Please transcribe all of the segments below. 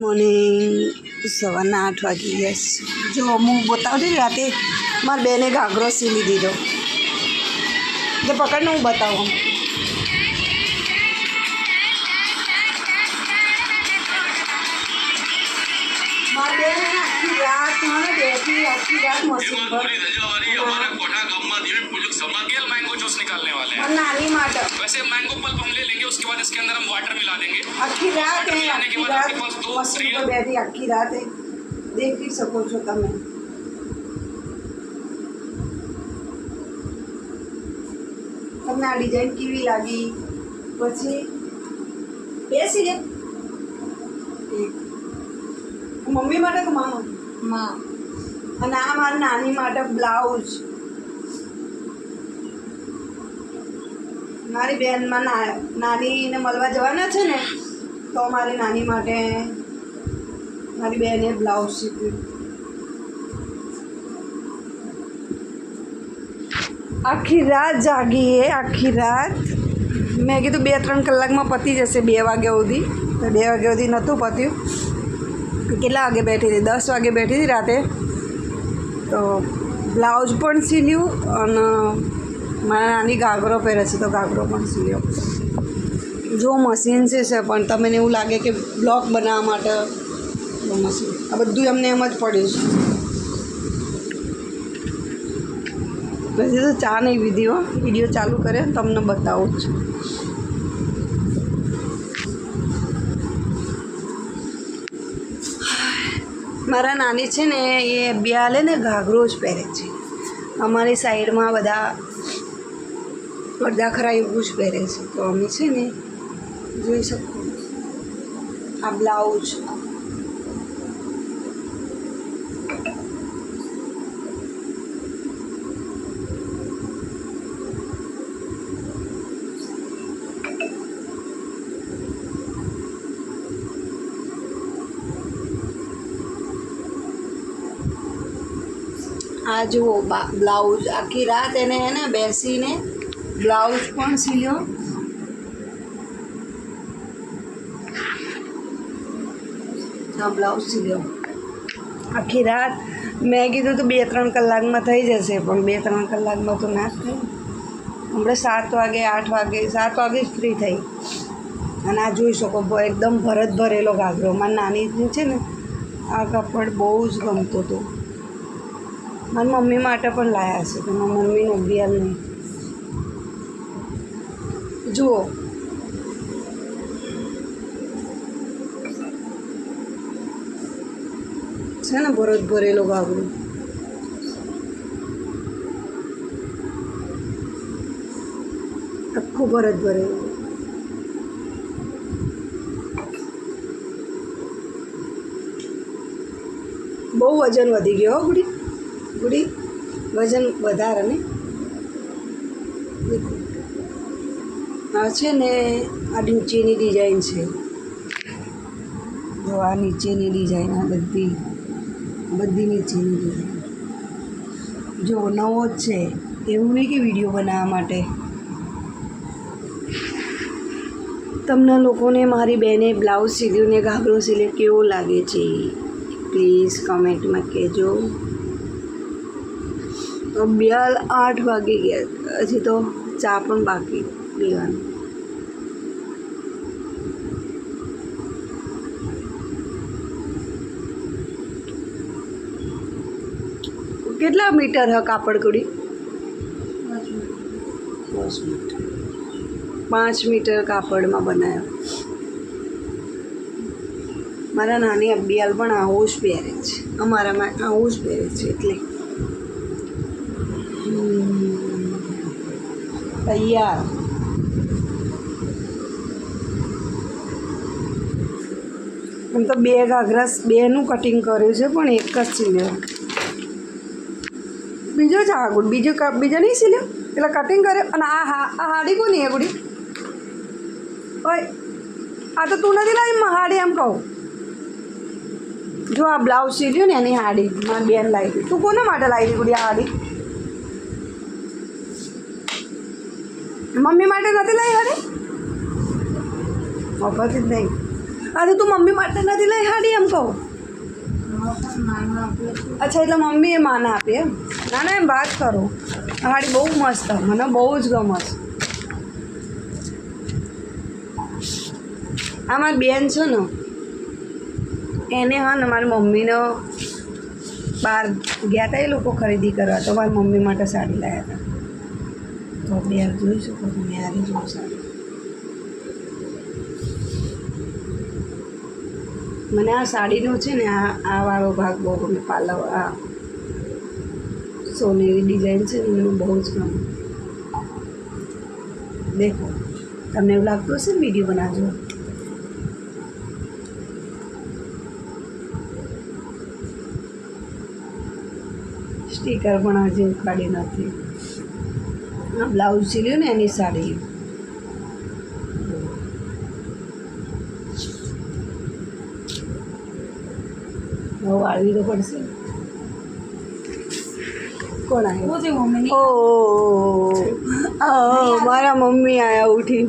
Morning સવારના આઠ વાગી ગયા જો હું બતાવતી રાતે, મારા બેને ઘાઘરો સીવી દીધો. તો પકડને હું બતાવું. રાત મને બેઠી આખી રાત મશીન पूरी रजावारी हमारे कोठा गांव में दिव्य पूजक सभा के मैंगो जूस निकालने वाले हैं મારી નાની માટે वैसे मैंगो पल्प हम ले लेंगे उसके बाद इसके अंदर हम वाटर मिला देंगे આખી રાત એ આખી રાત મશીન પર બેઠી આખી રાત એ દેખી શકો છો તમે તમને આ ડિઝાઇન કેવી લાગી પછી બેસી રે એક. મમ્મી માટે કે મામા માં અને આ મારી નાની માટે બ્લાઉઝ મારી બહેનમાં ના, નાનીને મળવા જવાના છે ને, તો મારી નાની માટે મારી બેને બ્લાઉઝ શીખ્યું આખી રાત જાગીએ, આખી રાત. મેં કીધું બે ત્રણ કલાકમાં પતી જશે બે વાગ્યા સુધી. તો બે વાગ્યા સુધી નહોતું પત્યું. કેટલા વાગે બેઠી હતી? દસ વાગે બેઠી હતી રાતે. તો બ્લાઉઝ પણ સીલ્યું અને મારા નાની ઘાઘરો પહેરે છે તો ઘાઘરો પણ સીવ્યો જો મશીન છે છે, પણ તમને એવું લાગે કે બ્લોક બનાવવા માટે મશીન. આ બધું એમને એમ જ પડ્યું છે. પછી તો ચા નહીં વિધિઓ વીડિયો ચાલુ કરે તમને બતાવું છું. મારા નાની છે ને, એ બે હાલે ને ઘાઘરો જ પહેરે છે. અમારી સાઈડમાં બધા અડધા ખરા એવું જ પહેરે છે તો અમે છે ને જોઈ શકો આ બ્લાઉઝ આ જુઓ બા- બ્લાઉઝ આખી રાત એને એને બેસીને બ્લાઉઝ પણ સીલ્યો. આ બ્લાઉઝ સીલ્યો. આખી રાત મેં કીધું તો બે ત્રણ કલાકમાં થઈ જશે, પણ બે ત્રણ કલાકમાં તો ના જ હમણાં સાત વાગે, આઠ વાગે, સાત વાગે જ ફ્રી થઈ. અને આ જોઈ શકો એકદમ ભરત ભરેલો ઘાઘરો મારી નાની છે ને, આ કાપડ બહુ જ ગમતો હતો. મારી મમ્મી માટે પણ લાયા છે તો મમ્મીને અભિયાન નહીં. જુઓ. છે ને ભરત ભરેલો ગાબડું આખું ભરત ભરેલું. બહુ વજન વધી ગયો ગુડી. ગુડી, વજન વધારે ને. આ છે ને, આ નીચેની ડિઝાઇન છે. જો આ નીચેની ડિઝાઇન આ બધી બધી નીચેની ડિઝાઇન જો નવો જ છે, એવું નહીં કે વીડિયો બનાવવા માટે. તમને લોકોને મારી બેને બ્લાઉઝ સીધ્યું ને ઘાઘરો સીલ્યો કેવો લાગે છે પ્લીઝ કમેન્ટમાં કહેજો. તો બે આઠ વાગી ગયા, હજી તો ચા પણ બાકી. પીવાનું કેટલા મીટર હ કાપડ કુડી પાંચ મીટર. કાપડમાં બનાવ્યો મારા નાની અબ્બિયાલ પણ આવું જ પહેરે છે. અમારામાં આવું જ પહેરે છે એટલે. તૈયાર. એમ તો બે ઘાઘરા બેનું કટિંગ કર્યું છે, પણ એક જ સીલ્યો બીજો છે આ ગુડ, બીજો બીજો નહીં સીલ્યો? એટલે કટિંગ કર્યો, અને આ હા આ હાડી કોની એ ગુડી? ઓય, આ તો તું નથી લાવી હાડી, એમ કહું. જો આ બ્લાઉઝ સીલ્યું ને એની હાડી, મારી બેન લાવી હતી. તું કોના માટે લાવી હતી ગુડી આ હાડી? મમ્મી માટે નથી લાવી હાડી? મફત જ નહીં. અરે તું મમ્મી માટે નથી લઈ હાડી કહું. અચ્છા, એટલે મમ્મીએ માના આપી એમ. ના ના, એમ વાત કરો. હાડી બહુ મસ્ત, મને બહુ જ ગમે છે. આ મારી બેન છે ને, એને હા ને મારી મમ્મીને બહાર ગયા હતા એ લોકો ખરીદી કરવા, તો મારી મમ્મી માટે સાડી લાવ્યા હતા તો બે જોઈ શકો તમે યારી મને આ સાડીનો છે ને આ આ વાળો ભાગ બહુ ગમે પાલવ આ સોનેરી ડિઝાઇન છે ને મને બહુ જ ગમે. દેખો, તમને એવું લાગતું હશે ને વીડિયો બનાવજો. સ્ટીકર પણ હજી ઉખાડી નથી. આ બ્લાઉઝ સીલ્યું ને એની સાડી. હવે વાળવી તો પડશે. કોણ આવ્યું? ઓ મારા મમ્મી આયા ઉઠી.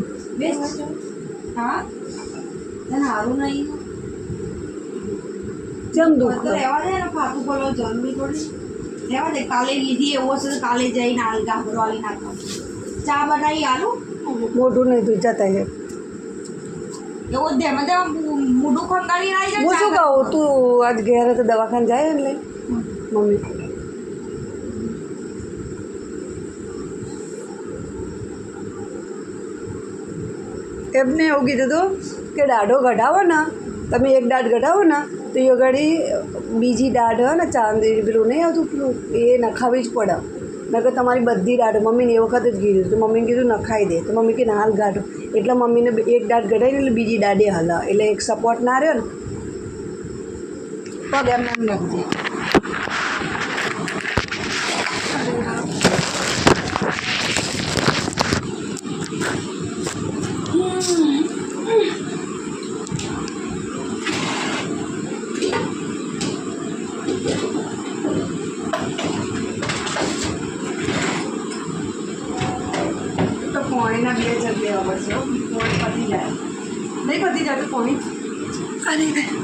જેમ દુઃખ રહેવા દે દે કાલે લીધી એવો છે કાલે જઈને હાલ ગાભરો વાળી નાખો ચા બનાવી આલું? મોટું નહીં તું જતા એવો ધ્યાન ધેમાં ધેમાં મોઢું ખંગાળી આવી જાય હું શું કહું તું આજ ઘેર તો દવાખાને જાય એટલે મમ્મી. એમને એવું કીધું હતું કે દાઢો ઘટાવો ને તમે એક દાઢ ઘટાવો ને તો એ ઘડી બીજી દાઢ હોય ને ચાંદી પેલું નહીં આવતું પેલું એ નખાવી જ પડે. નકર તમારી બધી દાઢ મમ્મીને એ વખત જ કીધું તો. મમ્મીને કીધું નખાઈ દે. તો મમ્મી કે હાલ ગાઢો. એટલે મમ્મીને એક દાઢ ઘટાઈને એટલે બીજી દાઢે હલા. એટલે એક સપોર્ટ ના રહ્યો ને પગ એમને એમ લખજે તો પોણીના બે હજાર લેવા પડશે. પતી જાય. નહીં પતી જાય તો પોણી.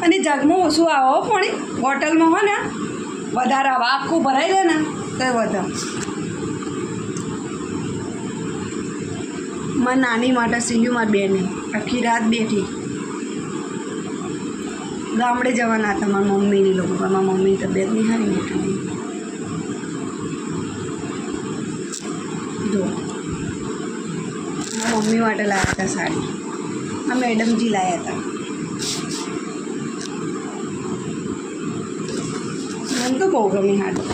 અને જગમાં ઓછું આવો પોણી. બોટલમાં હો ને, વધારે આવો. આખું ભરાઈ લે ને તો વધારે મારા નાની માટે સીલ્યું મારી બેને. આખી રાત બેઠી. ગામડે જવાના હતા મારા મમ્મીની લોકો. મારા મમ્મીની તબિયત નહીં સારી. મોટી જો. મમ્મી માટે લાવ્યા હતા સાડી. આ મેડમજી લાવ્યા હતા. મને તો બહુ ગમી સાડી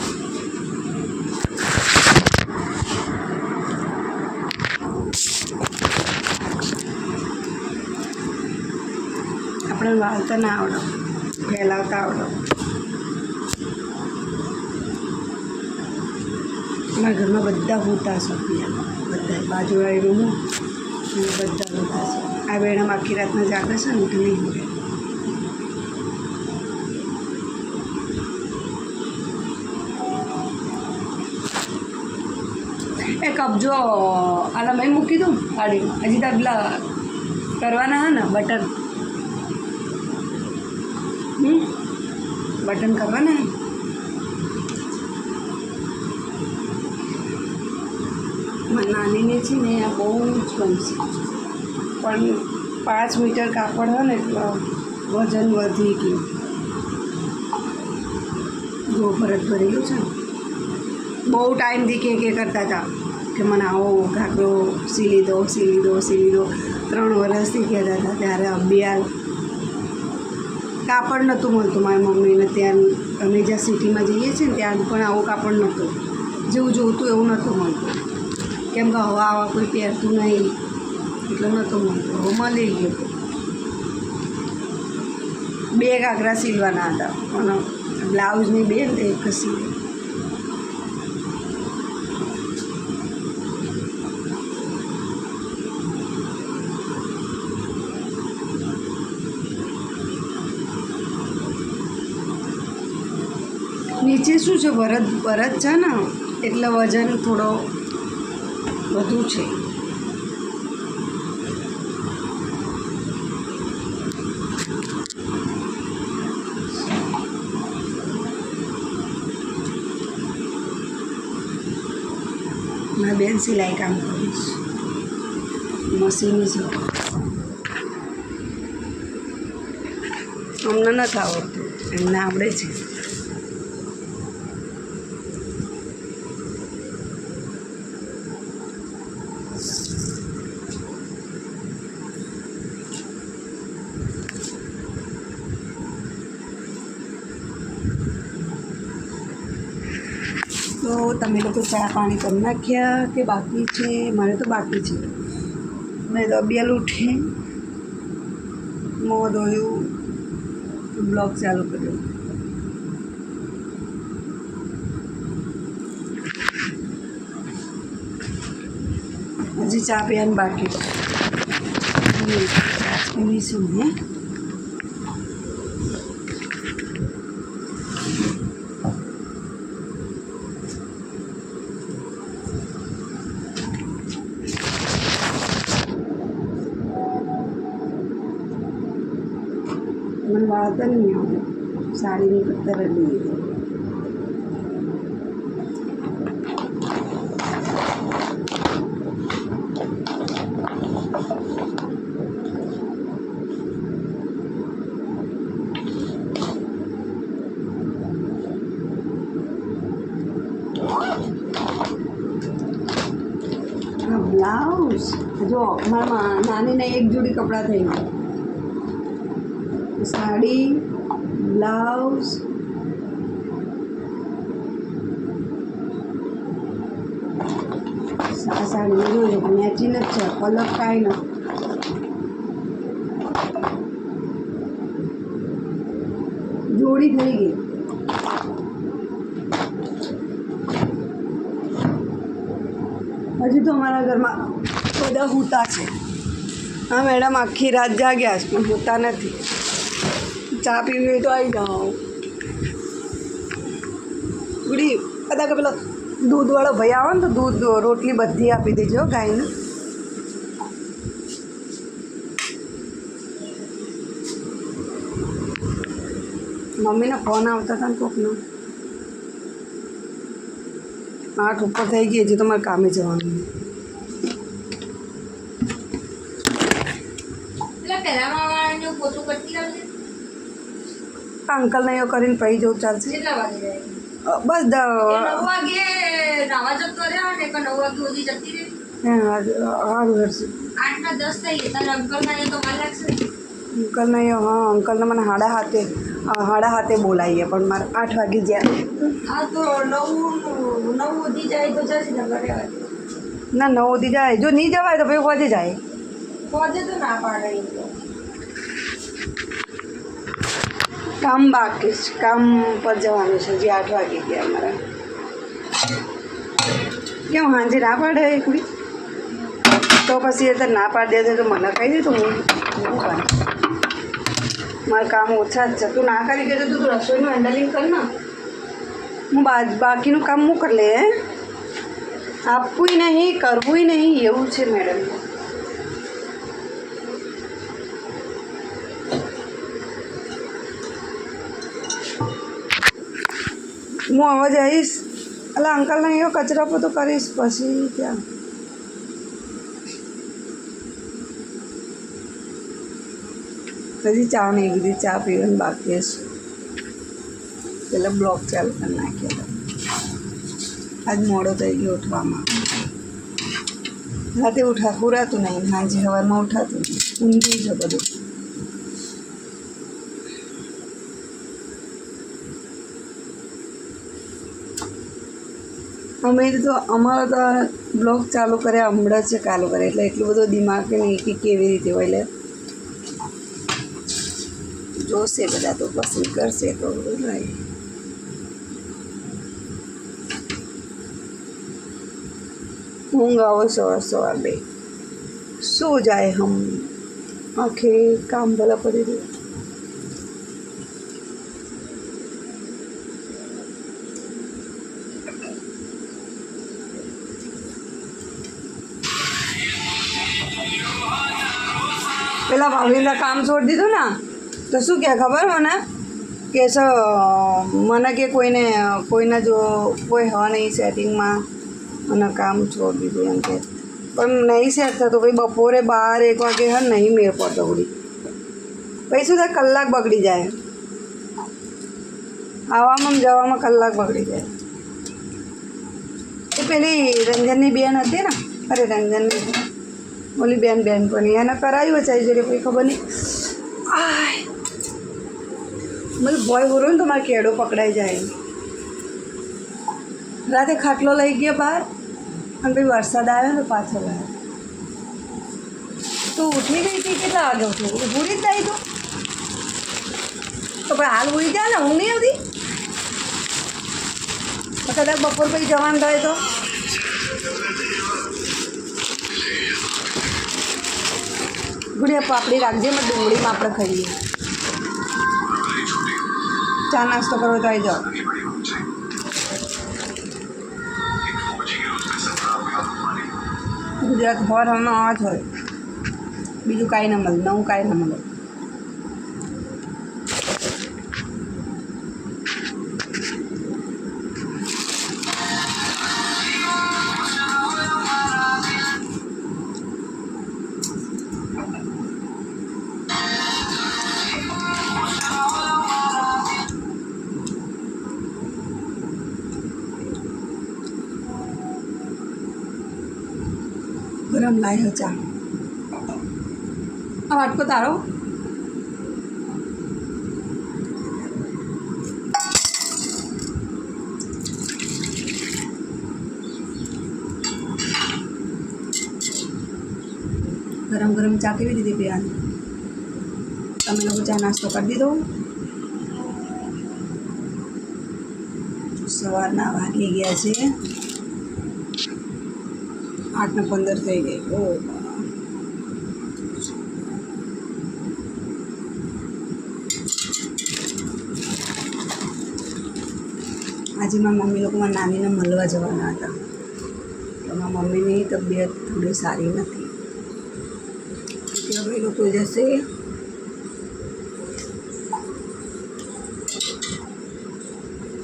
આપણે વાળતા ના આવડો. ફેલાવતા આવડો. મારા ઘરમાં બધા હોતા સોફિયા બધા બાજુવાળી રૂમો અને બધા લોકો આ બેડમ આખી રાતના જાગે છે ને એટલે નહીં હોય. એ કબજો આલા મેં મૂકી દઉં ગાડીમાં હજી તો કરવાના હા ને, બટન. બટન કરવાના હે? મારી નાનીને છે ને આ બહુ જ ગમશે. પણ પાંચ મીટર કાપડ હોય ને એટલે વજન વધી ગયું. જો ભરત ભરેલું છે ને. બહુ ટાઈમથી કે કે કરતા હતા કે મને આવો ઘાઘરો સીલી દો સીલી દો સીલી દો. ત્રણ વર્ષથી કહેતા હતા ત્યારે અભિયાલ કાપડ નહોતું મળતું. મારી મમ્મીને ત્યાં અમે જ્યાં સિટીમાં જઈએ છીએ ને ત્યાં પણ આવું કાપડ નહોતું. જેવું જોતું એવું નહોતું મળતું. કેમ કે હવા આવા કોઈ પહેરતું નહીં. એટલે નહોતું મળતું હવે મળી ગયું. બે ઘાઘરા સીલવાના હતા. પણ બ્લાઉઝની બે ને એક સીલી. નીચે શું છે? ભરત ભરત છે ને? એટલે વજન થોડો બધું છે. મારા બેન સિલાઈ કામ કરીશ મશીન જ અમને નથી આવડતું. એમને આવડે છે. તમે લોકો ચા પાણી કરી નાખ્યા કે બાકી છે? મારે તો બાકી છે. મેં દબિયાલ ઉઠી, મોં ધોયું, બ્લોગ ચાલુ કર્યો. હજી ચા પીવાનું બાકી છે. ચા પીવીશું ને આવે સાડીની પત્તર જ બ્લાઉઝ જો મારા નાનીને એક જોડી કપડાં થઈ ગયા. સાડી, બ્લાઉઝ આ સાડી જોઈએ મેચિંગ જ છે, કલર કાંઈ નથી. જોડી થઈ ગઈ. હજુ તો અમારા ઘરમાં બધા હુતા છે. હા, મેડમ, આખી રાત જાગ્યા છે, પણ હોતા નથી. ચા પીવી હોય તો આવી જાઓ ગુડી કદાચ કે પેલો દૂધવાળો ભાઈ આવે ને તો દૂધ રોટલી બધી આપી દેજો ગાયને મમ્મીને ફોન આવતા હતા ને કોકનો આઠ ઉપર થઈ ગઈ હજી તમારે કામે જવાનું પેલા પહેલામાં વાળાને પોતું કરતી આવજે આ અંકલને એવું કરીને પછી જવું ચાલશે. બસ અંકલને હા અંકલને મને હાડા હાથે હાડા હાથે બોલાવીએ પણ મારે આઠ વાગે જ્યાં. ને નવ સુધી જાય. જો નહીં જવાય તો પછી હોજે જાય. પહોંચે તો ના પાડે એ તો કામ બાકી છે. કામ પર જવાનું છે, હજી આઠ વાગે ગયા અમારા. કેમ હાંજે ના પાડે એકલી તો પછી એ ના પાડી દે તો મને કહી દે તો હું હું કરું મારા કામ ઓછા જ છે. તું ના કરી દેજો તો રસોઈનું હેન્ડલિંગ કર ને. હું બાકીનું કામ હું કરી લે આપવું નહીં કરવું નહીં, એવું છે મેડમ. હું હવે જઈશ. એટલે અંકલને અહીંયા કચરા પોતો કરીશ, પછી ત્યાં. હજી ચા નહીં કીધી ચા પીવાની બાકી હશે. પેલા બ્લોક ચાલુ કરી નાખ્યો. આજ મોડો થઈ ગયો ઉઠવામાં. રાતે ઉઠા પૂરાતું નહીં. સાંજે સવારમાં ઉઠાતું. નહીં ઊંઘી છે બધું. અમે તો અમારા તો બ્લોગ ચાલુ કર્યા, હમણાં જ ચાલુ કરે એટલે એટલું બધું દિમાગ નહીં કે કેવી રીતે હોય એટલે. જોશે બધા તો, પસંદ કરશે તો નહીં ઊંઘ આવો સવાર સવાર. બે શું જાય હમ. આખે કામ ભલા પડી રહ્યું. પેલા ભાવિનના કામ છોડી દીધું ને તો શું કહે ખબર મને કે સર મને કે કોઈને કોઈના જો કોઈ હ નહીં સેટિંગમાં અને કામ છોડી દીધું એમ કે પણ નહીં સેટ થતું પછી બપોરે બાર એક વાગે હા નહીં મેળ પડતો ઉડી પછી શું થાય કલાક બગડી જાય આવવામાં ને જવામાં કલાક બગડી જાય એ પેલી રંજનની બેન હતી ને અરે રંજનની ઓલી બેન બેન પણ એને કરાયું છે જોડે, કોઈ ખબર નહીં. આય. મને ભય હોરો ને તો મારે કેડો પકડાઈ જાય. રાતે ખાટલો લઈ ગયો બહાર, અને પછી વરસાદ આવ્યો ને પાછો આવ્યો તું ઉઠી ગઈ હતી કેટલા વાગે ઉઠી? ભૂરી જ જાય તું? તો પણ હાલ ઉડી જાય ને હું નહીં આવતી? કદાચ બપોર પછી જવાનું થાય તો? ગુડિયા પાપડી રાખજે મેં ડુંગળીમાં આપણે ખાઈએ. ચા નાસ્તો કરવો તો આવી જાઓ. ગુજરાત હોર હમણાં આ જ હોય. બીજું કાંઈ ના મળે, નવું કાંઈ ના મળે. ગરમ લાય ચા આ વાટકો તારો ગરમ ગરમ ચા કેવી રીતે પીવાની તમે લોકો ચા નાસ્તો કરી દીધો સવારના વાગી ગયા છે આઠ ને પંદર થઈ ગઈ. ઓ આજે મારા મમ્મી લોકો મારા નાનીને મળવા જવાના હતા. તો મારા મમ્મીની તબિયત થોડી સારી નથી. હવે લોકો જશે?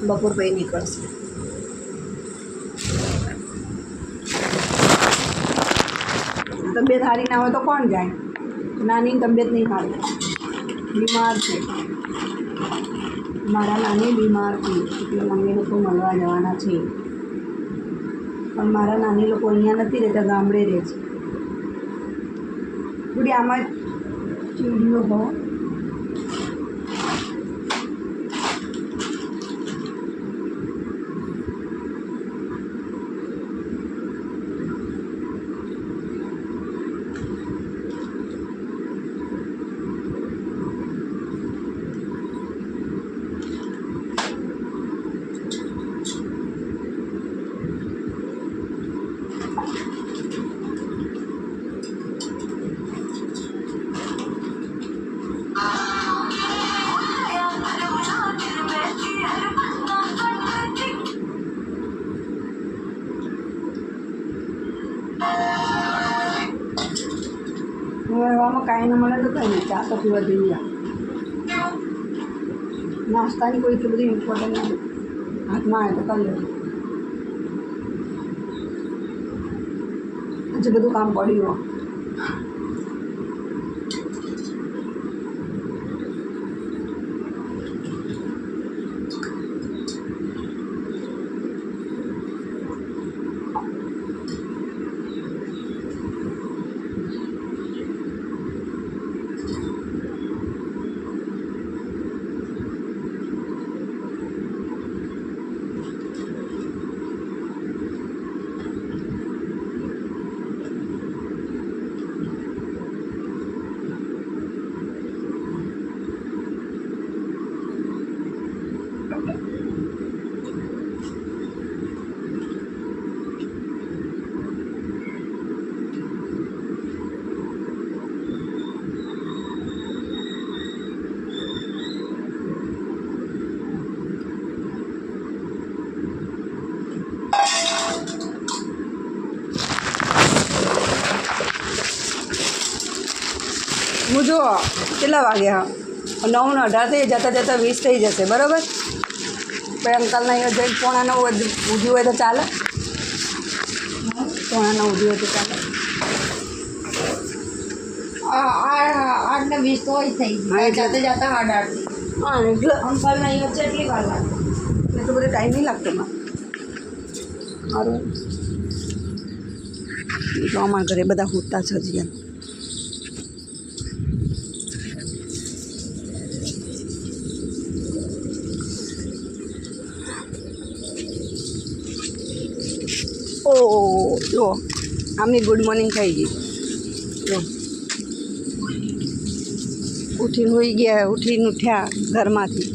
બપોર પછી નીકળશે. તબિયત સારી ના હોય તો કોણ જાય? નાની તબિયત નહીં સારી. બીમાર છે. મારા નાની બીમાર છે. એટલે મમ્મી લોકો મળવા જવાના છે. પણ મારા નાની લોકો અહીંયા નથી રહેતા, ગામડે રહે છે. થોડી આમાં ચીડીઓ હો એવામાં કાંઈ ન મળે તો કંઈ નહીં, ચા તો પીવા જોઈએ નાસ્તાની કોઈ એટલી બધી ઇમ્પોર્ટન્ટ નથી. હાથમાં આવે તો કરી લે હજી બધું કામ પડ્યું હોય હું જો કેટલા વાગ્યા નવ ને અઢાર થઈ જતાં જતાં વીસ થઈ જશે બરાબર પછી અંકલના અહીંયા જઈને પોણા નવ ઉજ્યું હોય તો ચાલે પોણા નવ દિવસ હતું કાલે આ આ આઠ ને વીસ તો હોય જ થઈ હા, ગઈ એટલે- જાતે જાતે સાડા આઠ હા એટલે અંકલ નહીં વચ્ચે એટલી વાર લાગે એટલો બધો ટાઈમ નહીં લાગતો માં સારું તો અમારા ઘરે બધા હોતા છે હજી એમ ઓ જો, આમની ગુડ મોર્નિંગ થઈ ગઈ. જો. ઉઠીને હોઈ ગયા, ઉઠીને ઉઠ્યા ઘરમાંથી.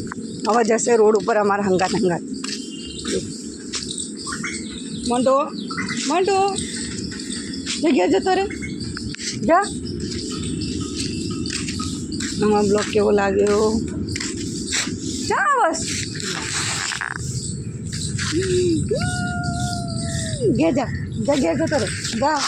હવે જશે રોડ ઉપર અમારા હંગાત હંગાત. મંડો મંડો જગ્યા જતો રે જા. આમાં બ્લોક કેવો લાગ્યો? ચા બસ. ઘે જા જા ઘેર જતો રહે જા